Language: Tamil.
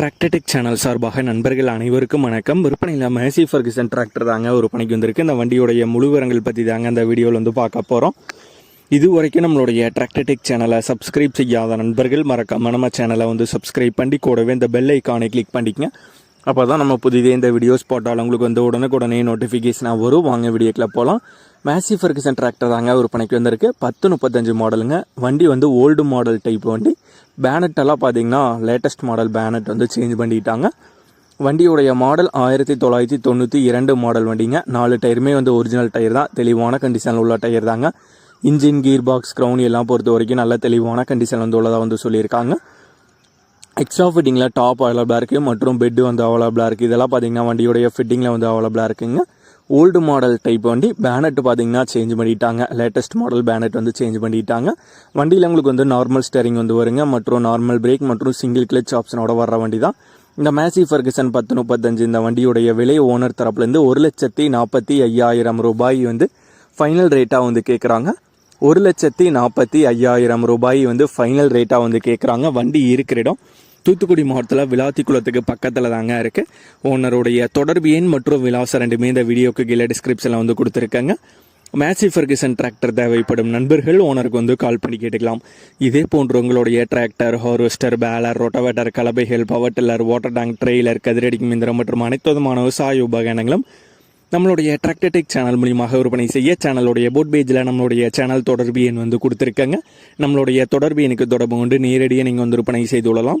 டிராக்டர்டெக் சேனல் சார்பாக நண்பர்கள் அனைவருக்கும் வணக்கம். விற்பனையில் மேசி ஃபர்கிசன் டிராக்டர் தாங்க ஒரு பணிக்கு வந்திருக்கு. இந்த வண்டியுடைய முழு விவரங்கள் பற்றி தாங்க அந்த வீடியோவில் வந்து பார்க்க போகிறோம் இது வரைக்கும் நம்மளுடைய டிராக்டர்டெக் சேனலை சப்ஸ்கிரைப் செய்யாத நண்பர்கள் மறக்காம நம்ம சேனலை வந்து சப்ஸ்கிரைப் பண்ணி கூடவே இந்த பெல் ஐக்கானை கிளிக் பண்ணிக்கங்க. அப்போ தான் நம்ம புதிதே இந்த வீடியோஸ் போட்டால் உங்களுக்கு வந்து உடனுக்குடனே நோட்டிஃபிகேஷனாக வரும். வாங்க வீடியோக்கில் போகலாம் மேசி ஃபர்கிசன் டிராக்டர் தாங்க ஒரு பணிக்கு வந்திருக்கு. பத்து முப்பத்தஞ்சு மாடலுங்க வண்டி வந்து ஓல்டு மாடல் டைப் வண்டி. பேனட்டெல்லாம் பார்த்தீங்கன்னா லேட்டஸ்ட் மாடல் பேனட் வந்து சேஞ்ச் பண்ணிட்டாங்க. வண்டியுடைய மாடல் ஆயிரத்தி தொள்ளாயிரத்தி தொண்ணூற்றி இரண்டு மாடல் வண்டிங்க. நாலு டயருமே வந்து ஒரிஜினல் டயர் தான். தெளிவான கண்டிஷனில் உள்ள டயர் தாங்க. இன்ஜின் கீர் பாக்ஸ் க்ரௌன் எல்லாம் பொறுத்த வரைக்கும் நல்ல தெளிவான கண்டிஷன் வந்து உள்ளதாக வந்து சொல்லியிருக்காங்க. எக்ஸ்ட்ரா ஃபிட்டிங்கில் டாப் அவைலபிளாக இருக்குது மற்றும் பெட்டு வந்து அவைலபிளாக இருக்குது இதெல்லாம் பார்த்தீங்கன்னா வண்டியுடைய ஃபிட்டிங்கில் வந்து அவைலபிளாக இருக்குங்க. ஓல்டு மாடல் டைப் வண்டி பேனட் பார்த்தீங்கன்னா சேஞ்ச் பண்ணிட்டாங்க. லேட்டஸ்ட் மாடல் பேனட் வந்து சேஞ்ச் பண்ணிட்டாங்க. வண்டியில் உங்களுக்கு வந்து நார்மல் ஸ்டேரிங் வந்து வருங்க மற்றும் நார்மல் பிரேக் மற்றும் சிங்கிள் கிளச் ஆப்ஷனோட வர்ற வண்டி தான் இந்த மேசி ஃபர்கசன் பத்து முப்பத்தஞ்சு இந்த வண்டியுடைய விலை ஓனர் தரப்புலேருந்து ஒரு லட்சத்தி நாற்பத்தி ஐயாயிரம் ரூபாய் வந்து ஃபைனல் ரேட்டாக வந்து கேட்குறாங்க ஒரு லட்சத்தி நாற்பத்தி ஐயாயிரம் ரூபாய் வந்து ஃபைனல் ரேட்டாக வந்து கேட்குறாங்க வண்டி இருக்கிற இடம். தூத்துக்குடி மாவட்டத்தில் விளாத்திக்குளத்துக்கு பக்கத்தில் தாங்க இருக்குது ஓனருடைய தொடர்பு எண் மற்றும் விலாசம் ரெண்டுமே இந்த வீடியோக்கு கீழே டிஸ்கிரிப்ஷனில் வந்து கொடுத்துருக்காங்க. மேசி ஃபர்கிசன் டிராக்டர் தேவைப்படும் நண்பர்கள் ஓனருக்கு வந்து கால் பண்ணி கேட்டுக்கலாம். இதே போன்று உங்களுடைய tractor harvester baler rotavator கலபைகள் power tiller water tank trailer கதிரடி மிந்திரம் மற்றும் அனைத்து விதமான விவசாய உபகரணங்களும் நம்மளுடைய டிராக்டர்டெக் சேனல் மூலியமாக விற்பனை செய்ய சேனலுடைய போட் பேஜில் நம்மளுடைய சேனல் தொடர்பு எண் வந்து கொடுத்துருக்காங்க. நம்மளுடைய தொடர்பு எனக்கு தொடர்பு கொண்டு நேரடியாக நீங்கள் வந்து விற்பனை செய்து கொள்ளலாம்.